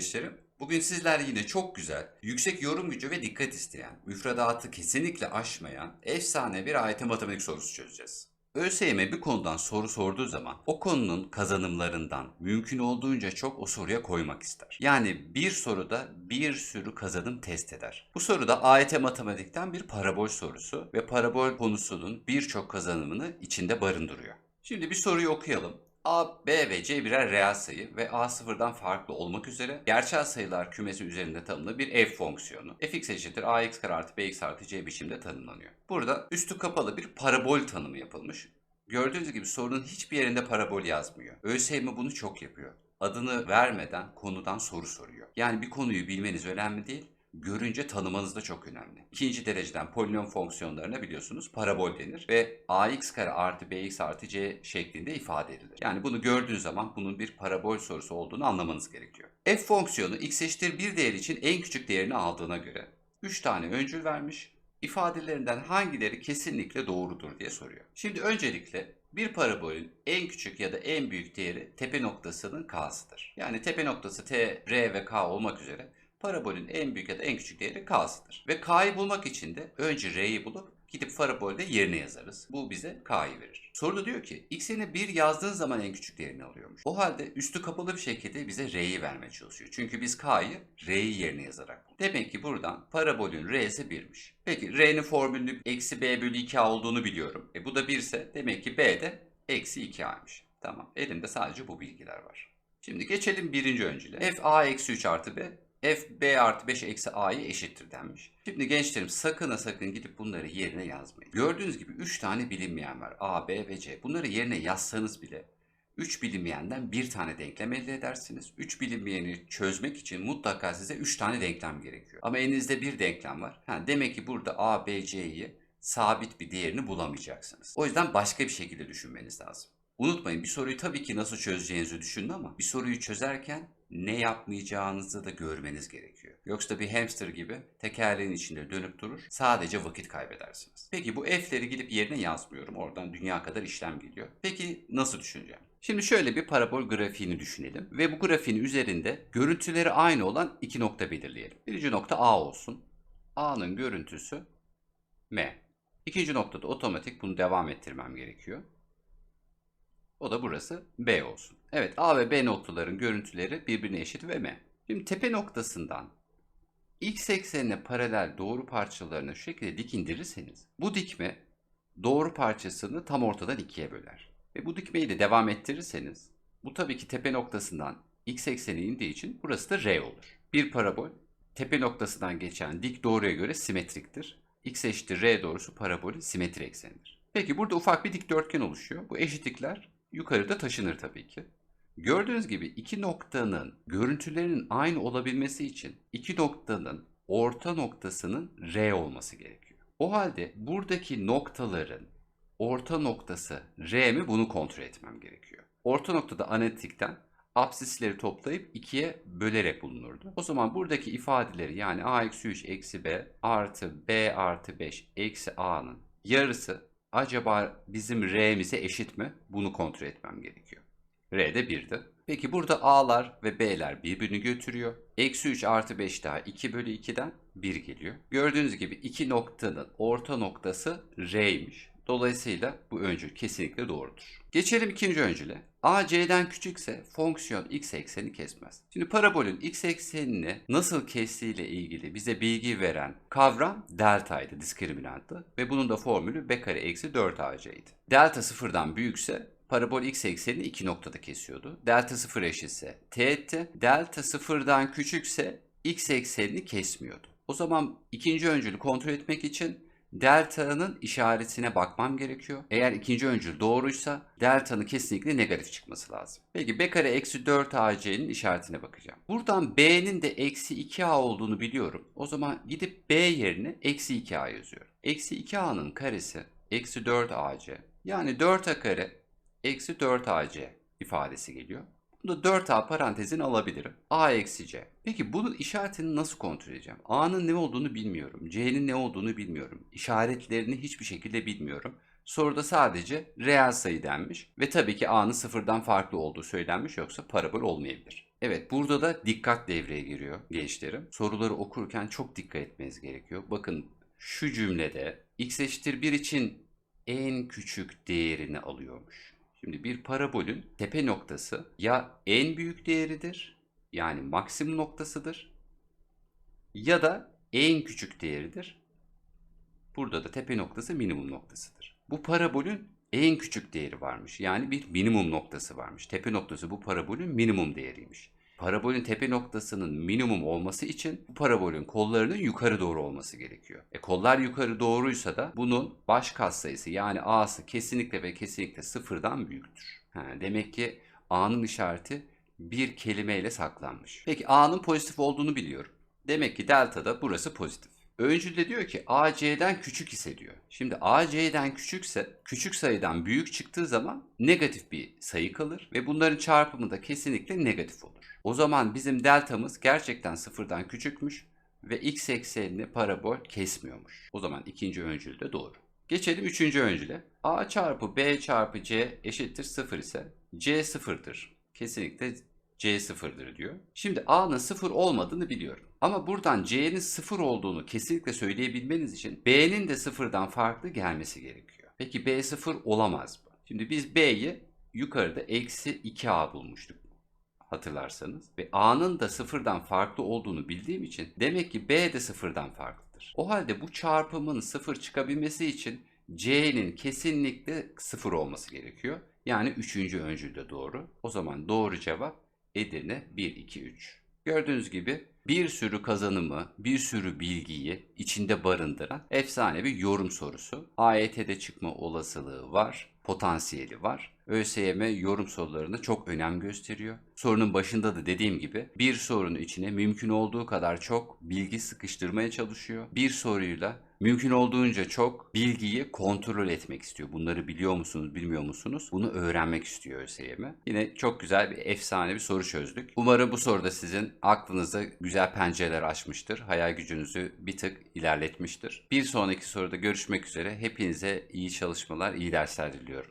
gençlerim. Bugün sizler yine çok güzel, yüksek yorum gücü ve dikkat isteyen, müfredatı kesinlikle aşmayan, efsane bir AYT matematik sorusu çözeceğiz. ÖSYM bir konudan soru sorduğu zaman o konunun kazanımlarından mümkün olduğunca çok o soruya koymak ister. Yani bir soruda bir sürü kazanım test eder. Bu soruda AYT matematikten bir parabol sorusu ve parabol konusunun birçok kazanımını içinde barındırıyor. Şimdi bir soruyu okuyalım. A, B ve C birer reel sayı ve A sıfırdan farklı olmak üzere gerçel sayılar kümesi üzerinde tanımlı bir f fonksiyonu. fx eşittir ax kare artı bx artı c biçimde tanımlanıyor. Burada üstü kapalı bir parabol tanımı yapılmış. Gördüğünüz gibi sorunun hiçbir yerinde parabol yazmıyor. ÖSYM bunu çok yapıyor. Adını vermeden konudan soru soruyor. Yani bir konuyu bilmeniz önemli değil, görünce tanımanız da çok önemli. İkinci dereceden polinom fonksiyonlarına biliyorsunuz parabol denir ve ax kare artı bx artı c şeklinde ifade edilir. Yani bunu gördüğünüz zaman bunun bir parabol sorusu olduğunu anlamanız gerekiyor. f fonksiyonu x eşittir bir değer için en küçük değerini aldığına göre 3 tane öncül vermiş. ifadelerinden hangileri kesinlikle doğrudur diye soruyor. Şimdi öncelikle bir parabolün en küçük ya da en büyük değeri tepe noktasının k'sıdır. Yani tepe noktası t, r ve k olmak üzere parabolün en büyük ya da en küçük değeri k'sıdır. Ve k'yı bulmak için de önce r'yi bulup gidip parabolde yerine yazarız. Bu bize k'yı verir. Soruda diyor ki x'ini 1 yazdığın zaman en küçük değerini alıyormuş. O halde üstü kapalı bir şekilde bize r'yi vermeye çalışıyor. Çünkü biz k'yı r'yi yerine yazarak bulduk. Demek ki buradan parabolün r'si 1'miş. Peki r'nin formülünü eksi b bölü 2a olduğunu biliyorum. E bu da 1 ise demek ki b de eksi 2a'ymış. Tamam elimde sadece bu bilgiler var. Şimdi geçelim birinci öncüle. f a eksi 3 artı b f b artı 5 eksi a'yı eşittir denmiş. Şimdi gençlerim sakın sakın gidip bunları yerine yazmayın. Gördüğünüz gibi 3 tane bilinmeyen var. a, b ve c. Bunları yerine yazsanız bile 3 bilinmeyenden bir tane denklem elde edersiniz. 3 bilinmeyeni çözmek için mutlaka size 3 tane denklem gerekiyor. Ama elinizde bir denklem var. Ha, demek ki burada a, b, c'yi sabit bir değerini bulamayacaksınız. O yüzden başka bir şekilde düşünmeniz lazım. Unutmayın bir soruyu tabii ki nasıl çözeceğinizi düşünün ama bir soruyu çözerken ne yapmayacağınızı da görmeniz gerekiyor. Yoksa bir hamster gibi tekerleğin içinde dönüp durur, sadece vakit kaybedersiniz. Peki bu f'leri gidip yerine yazmıyorum. Oradan dünya kadar işlem geliyor. Peki nasıl düşüneceğim? Şimdi şöyle bir parabol grafiğini düşünelim ve bu grafiğin üzerinde görüntüleri aynı olan iki nokta belirleyelim. Birinci nokta A olsun. A'nın görüntüsü M. İkinci noktada otomatik bunu devam ettirmem gerekiyor. O da burası B olsun. Evet A ve B noktaların görüntüleri birbirine eşit ve M. Şimdi tepe noktasından x eksenine paralel doğru parçalarını şu şekilde dik indirirseniz bu dikme doğru parçasını tam ortadan ikiye böler. Ve bu dikmeyi de devam ettirirseniz bu tabii ki tepe noktasından x ekseni indiği için burası da R olur. Bir parabol tepe noktasından geçen dik doğruya göre simetriktir. x eşittir R doğrusu parabolün simetri eksenidir. Peki burada ufak bir dikdörtgen oluşuyor. Bu eşitlikler yukarıda taşınır tabii ki. Gördüğünüz gibi iki noktanın görüntülerinin aynı olabilmesi için iki noktanın orta noktasının R olması gerekiyor. O halde buradaki noktaların orta noktası R mi bunu kontrol etmem gerekiyor. Orta noktada analitikten absisleri toplayıp ikiye bölerek bulunurdu. O zaman buradaki ifadeleri yani a eksi 3 eksi b artı b artı 5 eksi a'nın yarısı acaba bizim r'mize eşit mi? Bunu kontrol etmem gerekiyor. R de 1'di. Peki burada A'lar ve B'ler birbirini götürüyor. Eksi 3 artı 5 daha 2 bölü 2'den 1 geliyor. Gördüğünüz gibi iki noktanın orta noktası R'ymiş. Dolayısıyla bu öncül kesinlikle doğrudur. Geçelim ikinci öncüle. A C'den küçükse fonksiyon x ekseni kesmez. Şimdi parabolün x eksenini nasıl kestiğiyle ilgili bize bilgi veren kavram deltaydı, diskriminanttı. Ve bunun da formülü b kare eksi 4ac'ydi. Delta sıfırdan büyükse parabol x eksenini iki noktada kesiyordu. Delta sıfır eşitse t etti. Delta sıfırdan küçükse x eksenini kesmiyordu. O zaman ikinci öncülü kontrol etmek için delta'nın işaretine bakmam gerekiyor. Eğer ikinci öncül doğruysa delta'nın kesinlikle negatif çıkması lazım. Peki b kare eksi 4 ac'nin işaretine bakacağım. Buradan b'nin de eksi 2a olduğunu biliyorum. O zaman gidip b yerine eksi 2a yazıyorum. Eksi 2a'nın karesi eksi 4 ac. Yani 4a kare eksi 4ac ifadesi geliyor. Bunu da 4a parantezine alabilirim. a eksi c. Peki bunun işaretini nasıl kontrol edeceğim? a'nın ne olduğunu bilmiyorum. c'nin ne olduğunu bilmiyorum. İşaretlerini hiçbir şekilde bilmiyorum. Soruda sadece reel sayı denmiş ve tabii ki a'nın sıfırdan farklı olduğu söylenmiş yoksa parabol olmayabilir. Evet burada da dikkat devreye giriyor gençlerim. Soruları okurken çok dikkat etmeniz gerekiyor. Bakın şu cümlede x eşittir 1 için en küçük değerini alıyormuş. Şimdi bir parabolün tepe noktası ya en büyük değeridir yani maksimum noktasıdır ya da en küçük değeridir. Burada da tepe noktası minimum noktasıdır. Bu parabolün en küçük değeri varmış. Yani bir minimum noktası varmış. Tepe noktası bu parabolün minimum değeriymiş. Parabolün tepe noktasının minimum olması için bu parabolün kollarının yukarı doğru olması gerekiyor. E kollar yukarı doğruysa da bunun baş katsayısı yani a'sı kesinlikle ve kesinlikle sıfırdan büyüktür. Ha, demek ki a'nın işareti bir kelimeyle saklanmış. Peki a'nın pozitif olduğunu biliyorum. Demek ki delta'da burası pozitif. Öncül de diyor ki AC'den küçük ise diyor. Şimdi AC'den küçükse küçük sayıdan büyük çıktığı zaman negatif bir sayı kalır ve bunların çarpımı da kesinlikle negatif olur. O zaman bizim deltamız gerçekten sıfırdan küçükmüş ve x eksenini parabol kesmiyormuş. O zaman ikinci öncül de doğru. Geçelim üçüncü öncüle. A çarpı B çarpı C eşittir sıfır ise C sıfırdır. Kesinlikle C sıfırdır diyor. Şimdi A'nın sıfır olmadığını biliyorum. Ama buradan C'nin sıfır olduğunu kesinlikle söyleyebilmeniz için B'nin de sıfırdan farklı gelmesi gerekiyor. Peki B sıfır olamaz mı? Şimdi biz B'yi yukarıda eksi 2A bulmuştuk hatırlarsanız. Ve A'nın da sıfırdan farklı olduğunu bildiğim için demek ki B de sıfırdan farklıdır. O halde bu çarpımın sıfır çıkabilmesi için C'nin kesinlikle sıfır olması gerekiyor. Yani üçüncü öncülde doğru. O zaman doğru cevap Edirne 1, 2, 3. Gördüğünüz gibi bir sürü kazanımı, bir sürü bilgiyi içinde barındıran efsane bir yorum sorusu. AYT'de çıkma olasılığı var, potansiyeli var. ÖSYM yorum sorularına çok önem gösteriyor. Sorunun başında da dediğim gibi bir sorunun içine mümkün olduğu kadar çok bilgi sıkıştırmaya çalışıyor. Bir soruyla mümkün olduğunca çok bilgiyi kontrol etmek istiyor. Bunları biliyor musunuz, bilmiyor musunuz? Bunu öğrenmek istiyor ÖSYM. Yine çok güzel bir efsane bir soru çözdük. Umarım bu soruda sizin aklınızda güzel pencereler açmıştır. Hayal gücünüzü bir tık ilerletmiştir. Bir sonraki soruda görüşmek üzere. Hepinize iyi çalışmalar, iyi dersler diliyorum.